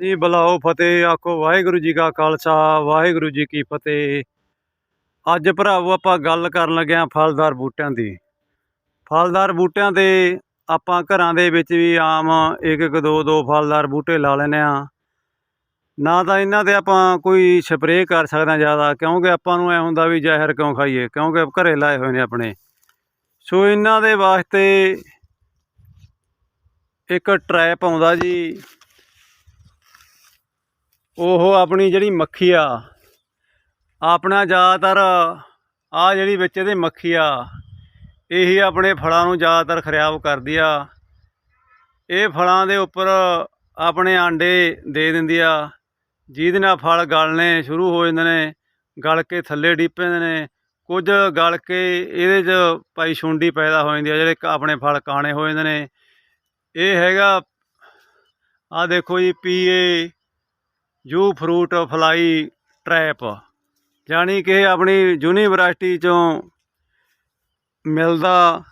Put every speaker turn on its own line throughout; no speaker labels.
ਜੀ ਬੁਲਾਓ ਫਤਿਹ, ਆਖੋ ਵਾਹਿਗੁਰੂ ਜੀ ਕਾ ਖਾਲਸਾ, ਵਾਹਿਗੁਰੂ ਜੀ ਕੀ ਫਤਿਹ। ਅੱਜ ਭਰਾਵੋ ਆਪਾਂ ਗੱਲ ਕਰਨ ਲੱਗੇ ਆਂ ਫਲਦਾਰ ਬੂਟਿਆਂ ਦੀ। ਫਲਦਾਰ ਬੂਟਿਆਂ ਤੇ ਆਪਾਂ ਘਰਾਂ ਦੇ ਵਿੱਚ ਵੀ ਆਮ ਇੱਕ ਇੱਕ, ਦੋ ਦੋ ਫਲਦਾਰ ਬੂਟੇ ਲਾ ਲੈਨੇ ਆ ਨਾ ਤਾਂ ਇਹਨਾਂ ਤੇ ਆਪਾਂ ਕੋਈ ਸਪਰੇਅ ਕਰ ਸਕਦੇ ਹਾਂ ਜ਼ਿਆਦਾ, ਕਿਉਂਕਿ ਆਪਾਂ ਨੂੰ ਐ ਹੁੰਦਾ ਵੀ ਜ਼ਹਿਰ ਕਿਉਂ ਖਾਈਏ, ਕਿਉਂਕਿ ਘਰੇ ਲਾਏ ਹੋਏ ਨੇ ਆਪਣੇ। ਸੋ ਇਹਨਾਂ ਦੇ ਵਾਸਤੇ ਇੱਕ ਟਰੈਪ ਆਉਂਦਾ ਜੀ। ਉਹ ਆਪਣੀ ਜਿਹੜੀ ਮੱਖੀ ਆ, ਆਪਣਾ ਜ਼ਿਆਦਾਤਰ ਆ ਜਿਹੜੀ ਵਿੱਚ ਇਹਦੇ ਮੱਖੀ ਆ, ਇਹੀ ਆਪਣੇ ਫਲਾਂ ਨੂੰ ਜ਼ਿਆਦਾਤਰ ਖਰਾਬ ਕਰਦੀ ਆ। ਇਹ ਫਲਾਂ ਦੇ ਉੱਪਰ ਆਪਣੇ ਆਂਡੇ ਦੇ ਦਿੰਦੀ ਆ, ਜਿਹਦੇ ਨਾਲ ਫਲ ਗਲਣੇ ਸ਼ੁਰੂ ਹੋ ਜਾਂਦੇ ਨੇ, ਗਲ ਕੇ ਥੱਲੇ ਡਿੱਪ ਪੈਂਦੇ ਨੇ, ਕੁਝ ਗਲ ਕੇ ਇਹਦੇ 'ਚ ਭਾਈ ਸ਼ੁੰਡੀ ਪੈਦਾ ਹੋ ਜਾਂਦੀ ਆ, ਜਿਹੜੇ ਕ- ਆਪਣੇ ਫਲ ਕਾਣੇ ਹੋ ਜਾਂਦੇ ਨੇ। ਇਹ ਹੈਗਾ ਆ ਦੇਖੋ ਜੀ P A U fruit fly trap. ਜਾਣੀ ਕਿ ਆਪਣੀ ਯੂਨੀਵਰਸਿਟੀ ਚੋਂ ਮਿਲਦਾ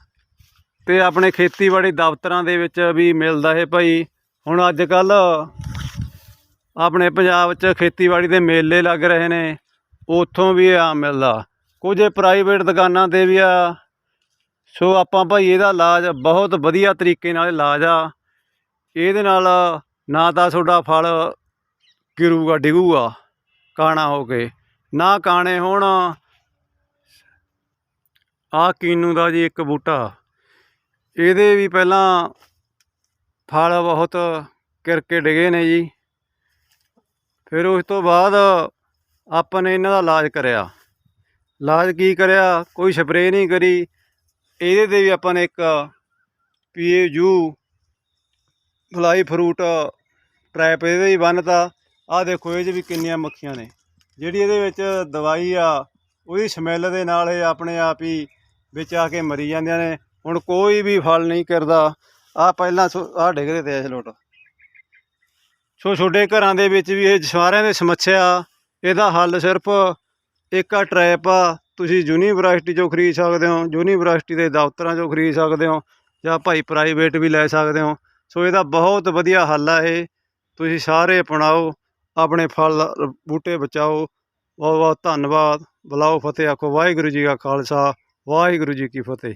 ਤੇ ਆਪਣੇ ਖੇਤੀਬਾੜੀ ਦਫ਼ਤਰਾਂ ਦੇ ਵਿੱਚ ਵੀ ਮਿਲਦਾ ਇਹ ਭਾਈ। ਹੁਣ ਅੱਜ ਕੱਲ ਆਪਣੇ ਪੰਜਾਬ 'ਚ ਖੇਤੀਬਾੜੀ ਦੇ ਮੇਲੇ ਲੱਗ ਰਹੇ ਨੇ, ਉੱਥੋਂ ਵੀ ਇਹ ਆਮ ਮਿਲਦਾ। ਕੁਝ ਪ੍ਰਾਈਵੇਟ ਦੁਕਾਨਾਂ ਤੇ ਵੀ ਆ। ਸੋ ਆਪਾਂ ਭਾਈ ਇਹਦਾ ਇਲਾਜ ਬਹੁਤ ਵਧੀਆ ਤਰੀਕੇ ਨਾਲ ਇਲਾਜ ਆ। ਇਹਦੇ ਨਾਲ ਨਾ ਤਾਂ ਤੁਹਾਡਾ ਫਲ ਗਿਰੂਗਾ, ਡਿਗੂਗਾ ਕਾਣਾ ਹੋ ਕੇ। ਨਾ ਕਾਣੇ ਹੋਣ, ਆ ਕੀਨੂ ਦਾ ਜੀ ਇੱਕ ਬੂਟਾ। ਇਹਦੇ ਵੀ ਪਹਿਲਾਂ ਫਲ ਬਹੁਤ ਕਿਰਕੇ ਡਿਗੇ ਨੇ ਜੀ। ਫਿਰ ਉਸ ਤੋਂ ਬਾਅਦ ਆਪਾਂ ਨੇ ਇਹਨਾਂ ਦਾ ਇਲਾਜ ਕਰਿਆ। ਇਲਾਜ ਕੀ ਕਰਿਆ? ਕੋਈ ਸਪਰੇਅ ਨਹੀਂ ਕਰੀ। ਇਹਦੇ ਤੇ ਵੀ ਆਪਾਂ ਨੇ ਇੱਕ ਪੀਏਯੂ, ਫਲਾਈ ਫਰੂਟ, ਟ੍ਰੈਪ ਇਹਦੇ ਹੀ ਬੰਨਤਾ। ਆਹ ਦੇਖੋ ਇਹ 'ਚ ਵੀ ਕਿੰਨੀਆਂ ਮੱਖੀਆਂ ਨੇ। ਜਿਹੜੀ ਇਹਦੇ ਵਿੱਚ ਦਵਾਈ ਆ, ਉਹਦੀ ਸਮੈਲ ਦੇ ਨਾਲ ਇਹ ਆਪਣੇ ਆਪ ਹੀ ਵਿੱਚ ਆ ਕੇ ਮਰੀ ਜਾਂਦੀਆਂ ਨੇ। ਹੁਣ ਕੋਈ ਵੀ ਫਲ ਨਹੀਂ ਕਰਦਾ। ਆ ਪਹਿਲਾਂ ਆ ਡਿੱਗਦੇ ਤੇ ਇਸ ਲੋਟ। ਸੋ ਛੋਟੇ ਘਰਾਂ ਦੇ ਵਿੱਚ ਵੀ ਇਹ ਸਾਰਿਆਂ ਦੇ ਸਮੱਸਿਆ, ਇਹਦਾ ਹੱਲ ਸਿਰਫ ਇੱਕ ਆ ਟ੍ਰੈਪ ਆ। ਤੁਸੀਂ ਯੂਨੀਵਰਸਿਟੀ ਚੋਂ ਖਰੀਦ ਸਕਦੇ ਹੋ, ਯੂਨੀਵਰਸਿਟੀ ਦੇ ਦਫ਼ਤਰਾਂ ਚੋਂ ਖਰੀਦ ਸਕਦੇ ਹੋ ਜਾਂ ਭਾਈ ਪ੍ਰਾਈਵੇਟ ਵੀ ਲੈ ਸਕਦੇ ਹੋ। ਸੋ ਇਹਦਾ ਬਹੁਤ ਵਧੀਆ ਹੱਲ ਆ ਇਹ। ਤੁਸੀਂ ਸਾਰੇ ਅਪਣਾਓ। ਆਪਣੇ ਫਲ, ਬੂਟੇ ਬਚਾਓ। ਬਹੁਤ ਬਹੁਤ ਧੰਨਵਾਦ। ਬੁਲਾਓ ਫਤਿਹ, ਆਖੋ ਵਾਹਿਗੁਰੂ ਜੀ ਕਾ ਖਾਲਸਾ, ਵਾਹਿਗੁਰੂ ਜੀ ਕੀ ਫਤਿਹ।